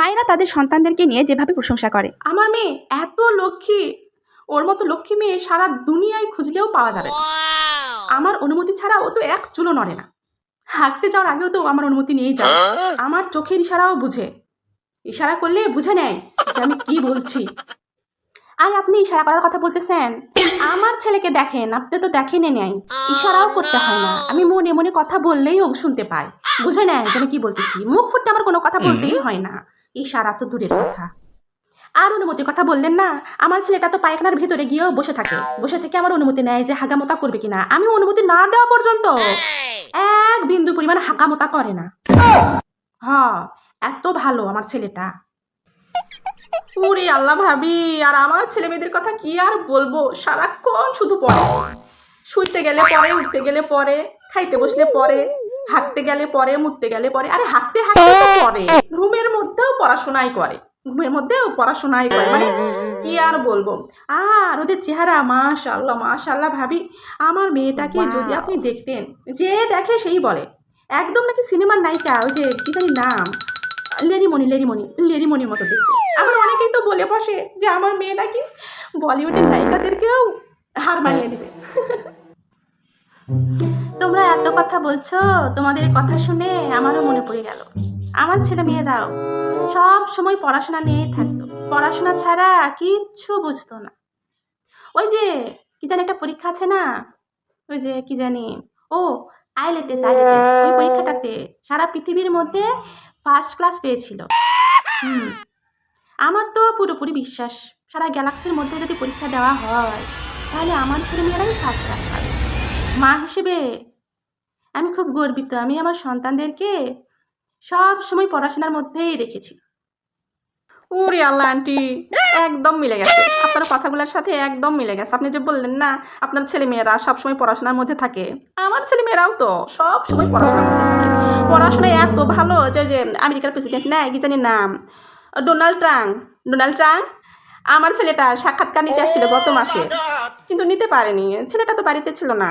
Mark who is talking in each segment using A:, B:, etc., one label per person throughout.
A: মায়েরা তাদের সন্তানদেরকে নিয়ে যেভাবে প্রশংসা করে।
B: আমার মেয়ে এত লক্ষ্মী ওর মতো লক্ষ্মী মেয়ে সারা দুনিয়ায় খুঁজলেও পাওয়া যাবে না। আমার অনুমতি ছাড়া ও তো এক চুলো নড়ে না। হাঁকতে যাওয়ার আগেও তো আমার অনুমতি নিয়েই যায়। আমার চোখের ইশারাও বুঝে। ইশারা করলে বুঝে নেয় যে আমি কি বলছি। আর আপনি ইশারা করার কথা বলতেছেন। আমার ছেলেকে দেখেন আপনি তো দেখেনি নেয় ইশারাও করতে হয় না। আমি মনে মনে কথা বললেই ও শুনতে পায়। বুঝে নেয় যে আমি কি বলতেছি। মুখ ফুটতে আমার কোনো কথা বলতেই হয় না। ইশারা তো দূরের কথা। আর অনুমতির কথা বললেন না? আমার ছেলেটা তো পায়খানার ভেতরে গিয়েও বসে থাকে। বসে থেকে আমার অনুমতি নেয় যে হাগামোতা করবে কিনা। আমি অনুমতি না দেওয়া পর্যন্ত এক বিন্দু পরিমাণ হাগামোতা করে না। হ, এত ভালো আমার ছেলেটা। ওরে আল্লাহ ভাবি, আর আমার ছেলে মেয়েদের কথা কি আর বলব? সারাক্ষণ শুধু পড়ে। শুইতে গেলে পরে উঠতে গেলে পরে খাইতে বসলে পরে হাঁটতে গেলে পরে মুততে গেলে পরে। আরে হাঁটতে হাঁটতে তো পরে। ঘুমের মধ্যেও পড়াশোনাই করে। ঘুমের মধ্যেও পড়াশোনাই করে। মানে কি আর বলব? আর ওদের চেহারা মাশাল্লাহ মাশাল্লাহ ভাবি। আমার মেয়েটাকে যদি আপনি দেখতেন যে দেখে সেই বলে। একদম নাকি সিনেমার নায়িকা ওই যে কি জানি নাম? লেরিমণি লেরিমণি লেরিমণির মতো দেখতে। আবার অনেকেই তো বলে বসে যে আমার মেয়ে নাকি বলিউডের নায়িকাদেরকেও হার মানিয়ে দেবে তোমরা এত কথা বলছো, তোমাদের কথা শুনে আমারও মনে পড়ে গেল। আমার ছেলে মেয়েরাও সব সময় পড়াশোনা নিয়েই থাকতো। পড়াশোনা ছাড়া কিচ্ছু বুঝতো না। ওই যে, কি জানি একটা পরীক্ষা আছে না? ওই যে, কি জানি, ও আইলেটেস আইলেটেস ওই পরীক্ষাটাতে সারা পৃথিবীর মধ্যে ফার্স্ট ক্লাস পেয়েছিল। আমার তো পুরোপুরি বিশ্বাস। সারা গ্যালাক্সির মধ্যে যদি পরীক্ষা দেওয়া হয়, তাহলে আমার ছেলে মেয়েরাই ফার্স্ট ক্লাস পাবে। মা হিসেবে? আমি খুব গর্বিত। আমি আমার সন্তানদেরকে সব সময় পড়াশোনার মধ্যেই রেখেছি। ওরে আল্লাহ আন্টি, একদম মিলে গেছে। আপনার কথাগুলোর সাথে একদম মিলে গেছে। আপনি যে বললেন না, আপনার ছেলে মেয়েরা সবসময় পড়াশোনার মধ্যে থাকে। আমার ছেলে মেয়েরাও তো সব সময় পড়াশোনার মধ্যে থাকে। পড়াশোনায় এত ভালো যে যে আমেরিকার প্রেসিডেন্ট না কি জানি নাম? Donald Trump. ডোনাল্ড ট্রাম্প, আমার ছেলেটা সাক্ষাৎকার নিতে আসছিল গত মাসে। কিন্তু নিতে পারেনি। ছেলেটা তো বাড়িতে ছিল না।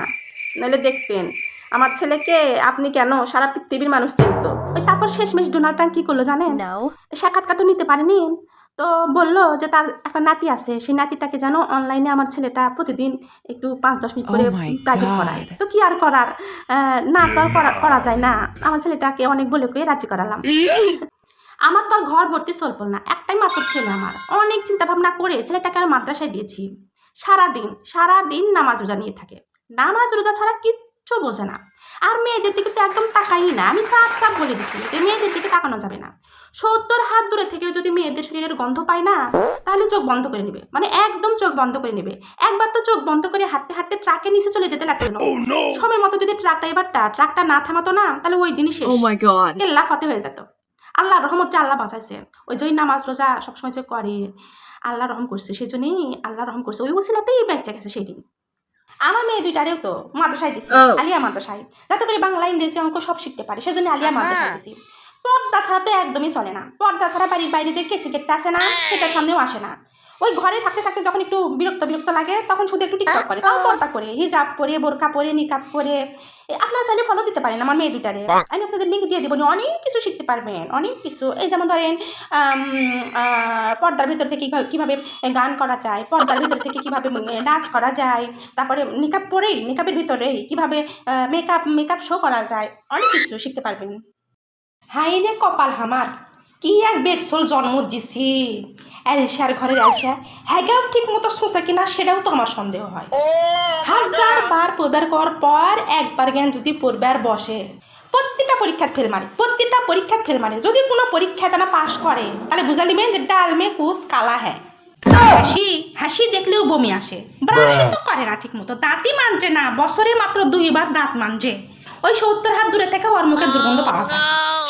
B: নাহলে দেখতেন। আমার ছেলেকে আপনি কেন? সারা পৃথিবীর মানুষ চিনত। ওই তারপর শেষমেশ ডোনাল্ড ট্রাম্প কি করল জানেন. সাক্ষাৎকার তো নিতে পারেনি। তো বলল যে তার একটা নাতি আছে। সেই নাতিটাকে যেন অনলাইনে আমার ছেলেটা প্রতিদিন একটু পাঁচ দশ মিনিট করে
C: Oh
B: প্রাইভেট. পড়ায়। তো কি আর করার? না তো আর করা যায় না। আমার ছেলেটাকে অনেক বলে কয়ে রাজি করালাম। আমার তো আর ঘর ভর্তি স্বল্প না। একটাই মাত্র ছেলে আমার। অনেক চিন্তা ভাবনা করে ছেলেটাকে আর মাদ্রাসায় দিয়েছি। সারাদিন সারাদিন নামাজ রোজা নিয়ে থাকে। নামাজ রোজা ছাড়া কিচ্ছু বোঝে না। আর মেয়েদের দিকে তো একদম তাকাই না। আমি সাফ সাফ বলে দিচ্ছি যে মেয়েদের দিকে তাকানো যাবে না। সত্তর হাত দূরে থেকে যদি মেয়েদের শরীরের গন্ধ পায় না তাহলে চোখ বন্ধ করে নেবে। মানে একদম চোখ বন্ধ করে নেবে। একবার তো চোখ বন্ধ করে হাঁটতে হাঁটতে ট্রাকের নিচে চলে যেতে লাগছিল। সময় মতো যদি ট্রাকটা এবারটা ট্রাকটা না থামাতো না তাহলে ওই দিনই শেষ।
C: Oh
B: লাফাতে হয়ে যেত। আল্লাহ রহমত যে আল্লাহ বাঁচাইছে। ওই যে নামাজ রোজা সবসময় যে করে আল্লাহ রহম করছে। সেই জন্যই আল্লাহ রহম করছে। ওই ওসিলাতেই বেঁচে গেছে সেই দিন আমার মেয়ে দুইটারেও তো মাদ্রাসায় দিছি. আলিয়া মাদ্রাসায়। যাতে করে বাংলা ইংরেজি অঙ্ক সব শিখতে পারে সেজন্য আলিয়া মাদ্রাসায় দিছি। পর্দা ছাড়া তো একদমই চলে না। পর্দা ছাড়া বাড়ির বাইরে যে কেসিকেটটা আসে না সেটার সামনেও আসে না। ওই ঘরে থাকতে থাকতে যখন একটু বিরক্ত বিরক্ত লাগে তখন শুধু একটু টিকটক করে। তাও পর্দা করে হিজাব পরে বোরকা পরে নিকাব পরে। আপনারা চাইলে ফলো দিতে পারেন আমার মেয়ে দুটারে আমি আপনাদের লিঙ্ক দিয়ে দেবো অনেক কিছু শিখতে পারবেন অনেক কিছু। এই যেমন ধরেন আহ, পর্দার ভিতর থেকে কীভাবে গান করা যায় পর্দার ভিতর থেকে কীভাবে নাচ করা যায় তারপরে নিকাব পরেই নিকাবের ভিতরেই কীভাবে মেকআপ মেকআপ শো করা যায় অনেক কিছু শিখতে পারবেন। হাই রে কপাল হামার কি এক বেডসোল জন্ম দিছি? এলসার ঘরের এলসা হ্যাগাও ঠিক মতো শোষে কিনা সেটাও তো আমার সন্দেহ হয়। হাজার বার পড়বার কর পর একবার জ্ঞান যদি পড়বার বসে। প্রত্যেকটা পরীক্ষায় ফেল মারে প্রত্যেকটা পরীক্ষায় ফেল মারে। যদি কোনো পরীক্ষায় তারা পাশ করে তাহলে বুঝালিবেন যে ডাল মে কুস কালা হ্যাঁ হাসি হাসি দেখলেও বমি আসে। ব্রাশই তো করে না ঠিক মতো দাঁতই মানছে না বছরে মাত্র দুইবার দাঁত মানছে। ওই সত্তর হাত দূরে থেকে ওর মুখে দুর্গন্ধ পাওয়া যায়।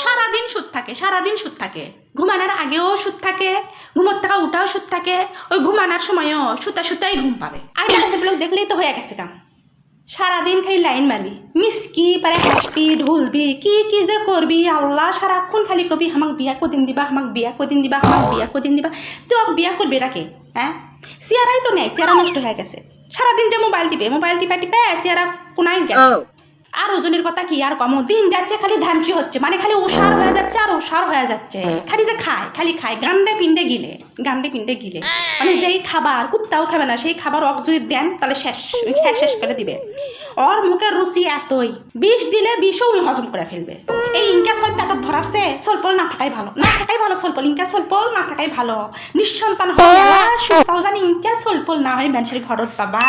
B: সারাদিন সুদ থাকে সারাদিন সুদ থাকে। ঘুমানোর আগেও সুদ থাকে ঘুমোর থাকা উঠাও সুদ থাকে ওই ঘুমানোর সময়ও সুতা সুতাই ঘুম পাবে। আর মানুষের দেখলেই তো হয়ে গেছে কাম। সারাদিন খালি লাইন মারবি মিসকি পারে হাসবি ঢুলবি কি কি যে করবি আল্লাহ সারাক্ষণ খালি কবি আমাক বিয়া কদিন দিবা আমাক বিয়া কদিন দিবা আমাক বিয়া কদিন দিবা। তুই বিয়া করবি রাখে হ্যাঁ? চেয়ারাই তো নেই চেয়ারা নষ্ট হয়ে গেছে। সারাদিন যে মোবাইল টিপে মোবাইল টিপা টিপে চেয়ারা কোনায় গেছে।
C: Oh.
B: আর ওজনের কথা কি আর কম? দিন যাচ্ছে খালি ধ্যামসি হচ্ছে। মানে খালি উষার হয়ে যাচ্ছে আর উষার হয়ে যাচ্ছে। খালি যে খায় খালি খায়। গান্ডে পিন্ডে গিলে গান্ডে পিন্ডে গিলে। মানে যেই খাবার কুত্তাও খাবে না সেই খাবার অক যদি দেন তাহলে শেষ। শেষ শেষ করে দিবে। ওর মুখের রুচি এতই। বিষ দিলে বিষও উনি হজম করে ফেলবে। এই ইনকা সল পেটত ধরারছে সলপল না থাকাই ভালো। না থাকাই ভালো সলপল ইনকা সলপল না থাকাই ভালো। নিঃসন্তান হয় মেলা সুতাও জানি ইনকা সলপল না হয় মানুষের ঘরত বাবা।